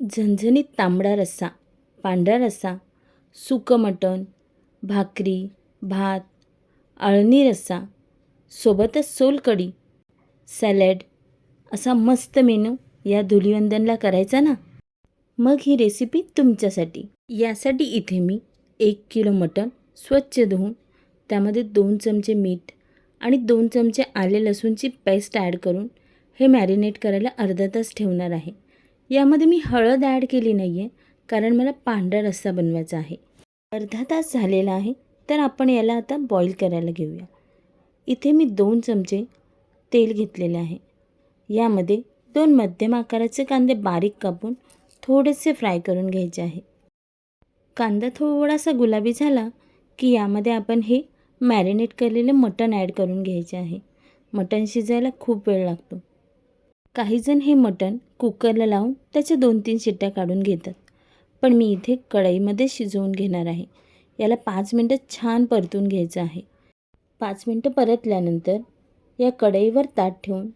झणझणीत तांबडा रस्सा पांढरा रस्सा सुकं मटण भाकरी भात अळणी रस्सा सोबतच सोलकढी सॅलड असा मस्त मेनू या धुलिवंदनला करायचा ना? मग ही रेसिपी तुमच्यासाठी. यासाठी इथे मी एक किलो मटण स्वच्छ धुवून त्यामध्ये दोन चमचे मीठ आणि दोन चमचे आले लसूणची पेस्ट ॲड करून हे मॅरिनेट करायला अर्धा तास ठेवणार आहे. यामध्ये मी हळद ॲड केली नाही आहे कारण मला पांढरा रस्सा बनवायचा आहे. अर्धा तास झालेला आहे तर आपण याला आता बॉईल करायला घेऊया. इथे मी दोन चमचे तेल घेतलेले आहे. यामध्ये दोन मध्यम आकाराचे कांदे बारीक कापून थोडेसे फ्राय करून घ्यायचे आहे. कांदा थोडासा गुलाबी झाला की यामध्ये आपण हे मॅरिनेट केलेले मटण ॲड करून घ्यायचे आहे. मटण शिजायला खूप वेळ लागतो. काहीजण हे मटण कुकरला लावून त्याच्या दोन तीन शिट्ट्या काढून घेतात. पण मी इथे कढईमध्ये शिजवून घेणार आहे. याला पाच मिनटं छान परतून घ्यायचं आहे. पाच मिनटं परतल्यानंतर या कढईवर ताट ठेवून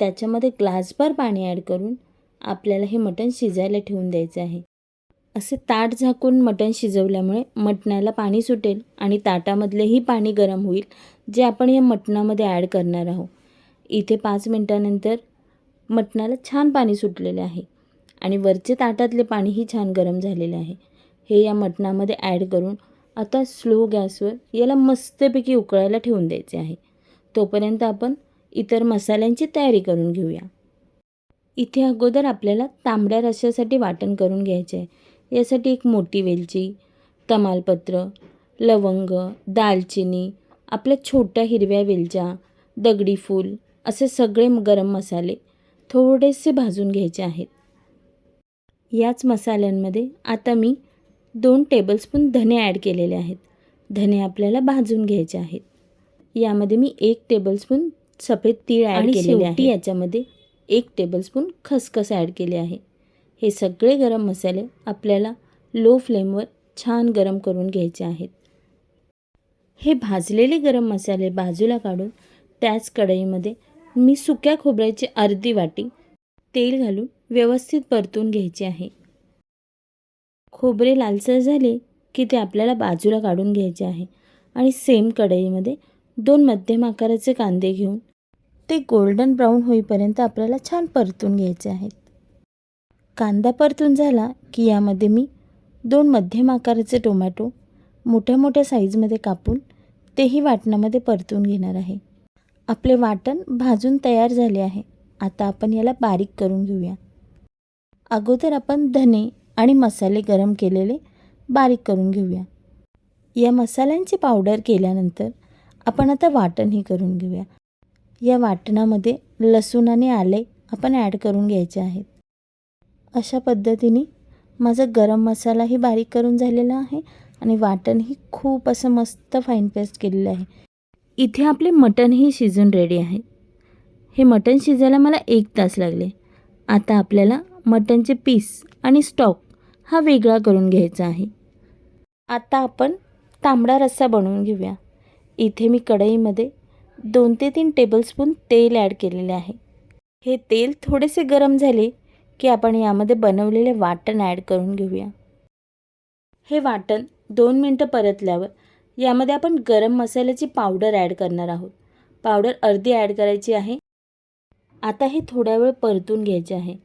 त्याच्यामध्ये ग्लासभर पाणी ॲड करून आपल्याला हे मटण शिजायला ठेवून द्यायचं आहे. असे ताट झाकून मटण शिजवल्यामुळे मटणाला पाणी सुटेल आणि ताटामधलेही पाणी गरम होईल जे आपण या मटणामध्ये ॲड करणार आहोत. इथे पाच मिनटानंतर मटणाला छान पाणी सुटलेले आहे आणि वरचे ताटातले पाणीही छान गरम झालेले आहे. हे या मटणामध्ये ॲड करून आता स्लो गॅसवर याला मस्तपैकी उकळायला ठेवून द्यायचे आहे. तोपर्यंत आपण इतर मसाल्यांची तयारी करून घेऊया. इथे अगोदर आपल्याला तांबड्या रश्श्यासाठी वाटण करून घ्यायचे आहे. यासाठी एक मोठी वेलची तमालपत्र लवंग दालचिनी आपल्या छोट्या हिरव्या वेलच्या दगडी फूल असे सगळे गरम मसाले थोडेसे भाजून घ्यायचे आहेत. याच मसाल्यांमध्ये आता मी दोन टेबलस्पून धने ॲड केलेले आहेत. धने आपल्याला भाजून घ्यायचे आहेत. यामध्ये मी एक टेबलस्पून सफेद तीळ ॲड केलेले आहे. याच्यामध्ये एक टेबलस्पून खसखस ॲड केले आहे. हे सगळे गरम मसाले आपल्याला लो फ्लेमवर छान गरम करून घ्यायचे आहेत. हे भाजलेले गरम मसाले बाजूला काढून त्याच कढईमध्ये मी सुक्या खोबऱ्याची अर्धी वाटी तेल घालून व्यवस्थित परतून घ्यायचे आहे. खोबरे लालसर झाले की ते आपल्याला बाजूला काढून घ्यायचे आहे आणि सेम कढईमध्ये दोन मध्यम आकाराचे कांदे घेऊन ते गोल्डन ब्राऊन होईपर्यंत आपल्याला छान परतून घ्यायचे आहेत. कांदा परतून झाला की यामध्ये मी दोन मध्यम आकाराचे टोमॅटो मोठ्या मोठ्या साईजमध्ये कापून तेही वाटणामध्ये परतून घेणार आहे. आपले वाटण भाजून तयार झाले आहे. आता आपण याला बारीक करून घेऊया. अगोदर आपण धने आणि मसाले गरम केलेले बारीक करून घेऊया. या मसाल्यांची पावडर केल्यानंतर आपण आता वाटणही करून घेऊया. या वाटणामध्ये लसूण आणि आले आपण ॲड करून घ्यायचे आहेत. अशा पद्धतीने माझा गरम मसालाही बारीक करून झालेला आहे आणि वाटणही खूप असं मस्त फाईन पेस्ट केलेलं आहे. इथे आपले मटणही शिजून रेडी आहे. हे मटण शिजायला मला एक तास लागले. आता आपल्याला मटणचे पीस आणि स्टॉक हा वेगळा करून घ्यायचा आहे. आता आपण तांबडा रस्सा बनवून घेऊया. इथे मी कढईमध्ये दोन ते तीन टेबलस्पून तेल ॲड केलेले आहे. हे तेल थोडेसे गरम झाले की आपण यामध्ये बनवलेले वाटण ॲड करून घेऊया. हे वाटण दोन मिनटं परतल्यावर यामध्ये आपण गरम मसाल्याची पावडर ॲड करणार आहोत. पावडर अर्धी ॲड करायची आहे. आता हे थोड्या वेळ परतून घ्यायचे आहे.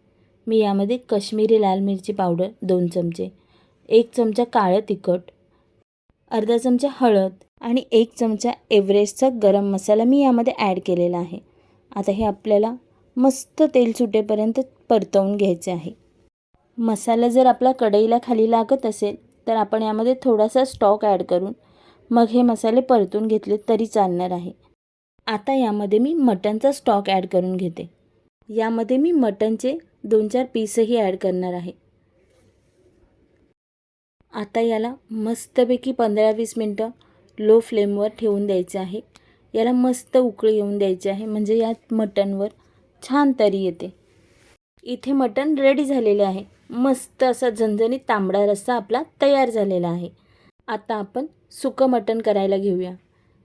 मी यामध्ये कश्मीरी लाल मिरची पावडर दोन चमचे एक चमचा काळं तिखट अर्धा चमचा हळद आणि एक चमचा एव्हरेस्टचा गरम मसाला मी यामध्ये ॲड केलेला आहे. आता हे आपल्याला मस्त तेल सुटेपर्यंत परतवून घ्यायचे आहे. मसाला जर आपला कढईला खाली लागत असेल तर आपण यामध्ये थोडासा स्टॉक ॲड करून मग हे मसाले परतून घेतले तरी चालणार आहे. आता यामध्ये मी मटनचा स्टॉक ॲड करून घेते. यामध्ये मी मटनचे दोन चार पीसही ॲड करणार आहे. आता याला मस्तपैकी पंधरा वीस मिनटं लो फ्लेमवर ठेवून द्यायचे आहे. याला मस्त उकळी येऊन द्यायची आहे म्हणजे यात मटनवर छान तरी येते. इथे मटण रेडी झालेले आहे. मस्त असा झणझणीत तांबडा रस्सा आपला तयार झालेला आहे. आता आपण सुकं मटण करायला घेऊया.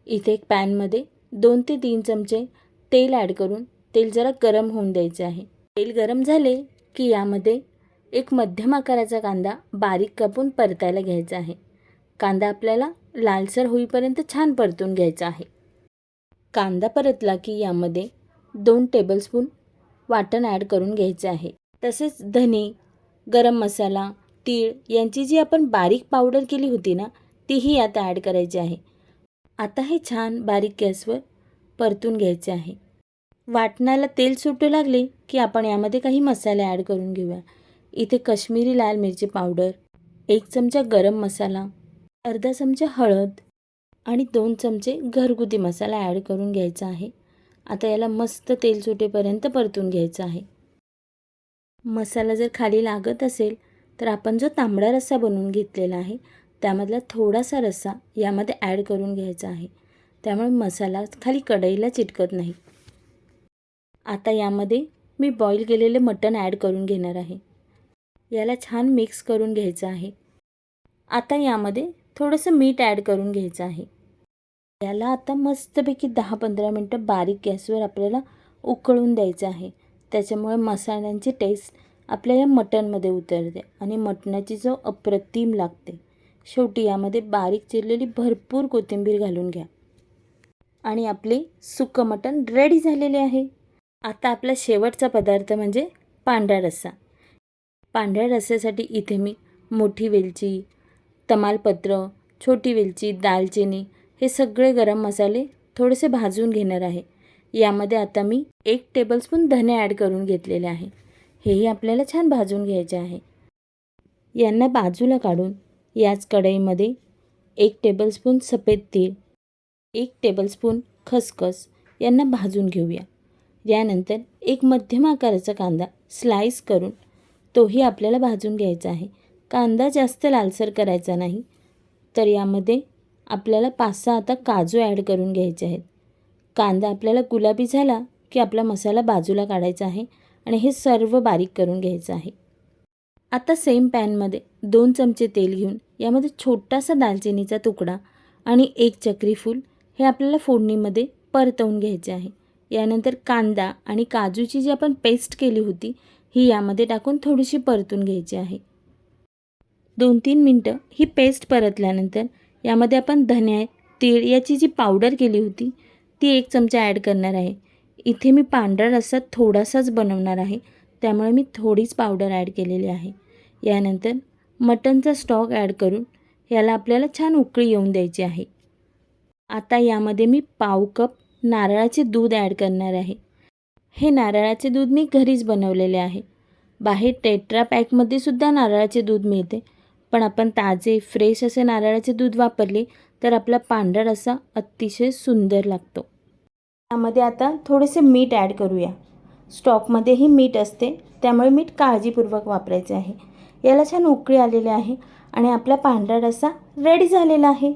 इथे एक पॅनमध्ये दोन ते तीन चमचे तेल ॲड करून तेल जरा गरम होऊन द्यायचे आहे. तेल गरम झाले की यामध्ये एक मध्यम आकाराचा कांदा बारीक कापून परतायला घ्यायचा आहे. कांदा आपल्याला लालसर होईपर्यंत छान परतून घ्यायचा आहे. कांदा परतला की यामध्ये दोन टेबलस्पून वाटण ॲड करून घ्यायचे आहे. तसेच धने गरम मसाला तीळ यांची जी आपण बारीक पावडर केली होती ना तीही आता ॲड करायची आहे. आता हे छान बारीक गॅसवर परतून घ्यायचे आहे. वाटणाला तेल सुटू लागले की आपण यामध्ये काही मसाले ॲड करून घेऊया. इथे कश्मीरी लाल मिरची पावडर एक चमचा गरम मसाला अर्धा चमचा हळद आणि दोन चमचे घरगुती मसाला ॲड करून घ्यायचा आहे. आता याला मस्त तेल सुटेपर्यंत परतून घ्यायचं आहे. मसाला जर खाली लागत असेल तर आपण जो तांबडा रस्सा बनवून घेतलेला आहे त्यामधला थोडासा रस्सा यामध्ये ॲड करून घ्यायचा आहे. त्यामुळे मसाला खाली कढईला चिटकत नाही. आता यामध्ये मी बॉईल केलेले मटण ॲड करून घेणार आहे. याला छान मिक्स करून घ्यायचं आहे. आता यामध्ये थोडंसं मीठ ॲड करून घ्यायचं आहे. याला आता मस्तपैकी दहा पंधरा मिनटं बारीक गॅसवर आपल्याला उकळून द्यायचं आहे. त्याच्यामुळे मसाल्यांची टेस्ट आपल्या या मटणमध्ये उतरते आणि मटणाची चव अप्रतिम लागते. शेवटी यामध्ये बारीक चिरलेली भरपूर कोथिंबीर घालून घ्या. आणि आपले सुकं मटण रेडी झालेले आहे. आता आपला शेवटचा पदार्थ म्हणजे पांढरा रस्सा. पांढऱ्या रस्स्यासाठी इथे मी मोठी वेलची तमालपत्र छोटी वेलची दालचिनी हे सगळे गरम मसाले थोडेसे भाजून घेणार आहे. यामध्ये आता मी एक टेबलस्पून धने ॲड करून घेतलेले आहे. हेही आपल्याला छान भाजून घ्यायचे आहे. यांना बाजूला काढून याच कढईमध्ये एक टेबलस्पून सफेद तीळ एक टेबलस्पून खसखस यांना भाजून घेऊया. यानंतर एक मध्यम आकाराचा कांदा स्लाईस करून तोही आपल्याला भाजून घ्यायचा आहे. कांदा जास्त लालसर करायचा नाही तर यामध्ये आपल्याला पाच सहा आता काजू ॲड करून घ्यायचे आहेत. कांदा आपल्याला गुलाबी झाला की आपला मसाला बाजूला काढायचा आहे. आणि हे सर्व बारीक करून घ्यायचं आहे. आता सेम पॅनमध्ये दोन चमचे तेल घेऊन यामध्ये छोटासा दालचिनीचा तुकडा आणि एक चक्री फूल हे आपल्याला फोडणीमध्ये परतवून घ्यायचे आहे. यानंतर कांदा आणि काजूची जी आपण पेस्ट केली होती ही यामध्ये टाकून थोडीशी परतून घ्यायची आहे. दोन तीन मिनटं ही पेस्ट परतल्यानंतर यामध्ये आपण धने तीळ याची जी पावडर केली होती ती एक चमचा ॲड करणार आहे. इथे मी पांढरा रस्सा थोडासाच बनवणार आहे. त्यामुळे मी थोडीच पावडर ॲड केलेली आहे. यानंतर मटनचा स्टॉक ॲड करून याला आपल्याला छान उकळी येऊन द्यायची आहे. आता यामध्ये मी पाव कप नारळाचे दूध ॲड करणार आहे. हे नारळाचे दूध मी घरीच बनवलेले आहे. बाहेर टेट्रा पॅकमध्ये सुद्धा नारळाचे दूध मिळते. पण आपण ताजे फ्रेश असे नारळाचे दूध वापरले तर आपला पांढरा रस्सा अतिशय सुंदर लागतो. त्यामध्ये आता थोडेसे मीठ ॲड करूया. स्टॉकमध्येही मीठ असते त्यामुळे मीठ काळजीपूर्वक वापरायचे आहे. याला छान उकळी आलेली आहे आणि आपला पांढरा रस्सा रेडी झालेला आहे.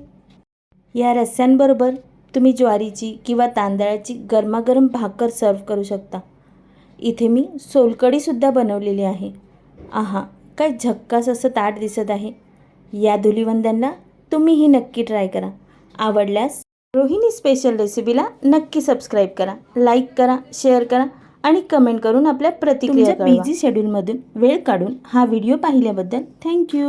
या रस्स्यांबरोबर तुम्ही ज्वारीची किंवा तांदळाची गरमागरम भाकर सर्व करू शकता. इथे मी सोलकढीसुद्धा बनवलेली आहे. आहा काय झक्कास असं ताट दिसत आहे. या धुलिवंदनला तुम्हीही नक्की ट्राय करा. आवडल्यास रोहिणी स्पेशल रेसिपीला नक्की सबस्क्राईब करा लाईक करा शेअर करा आणि कमेंट करून आपल्या प्रतिक्रिया बिझी शेड्यूलमधून वेळ काढून हा व्हिडिओ पाहिल्याबद्दल थँक्यू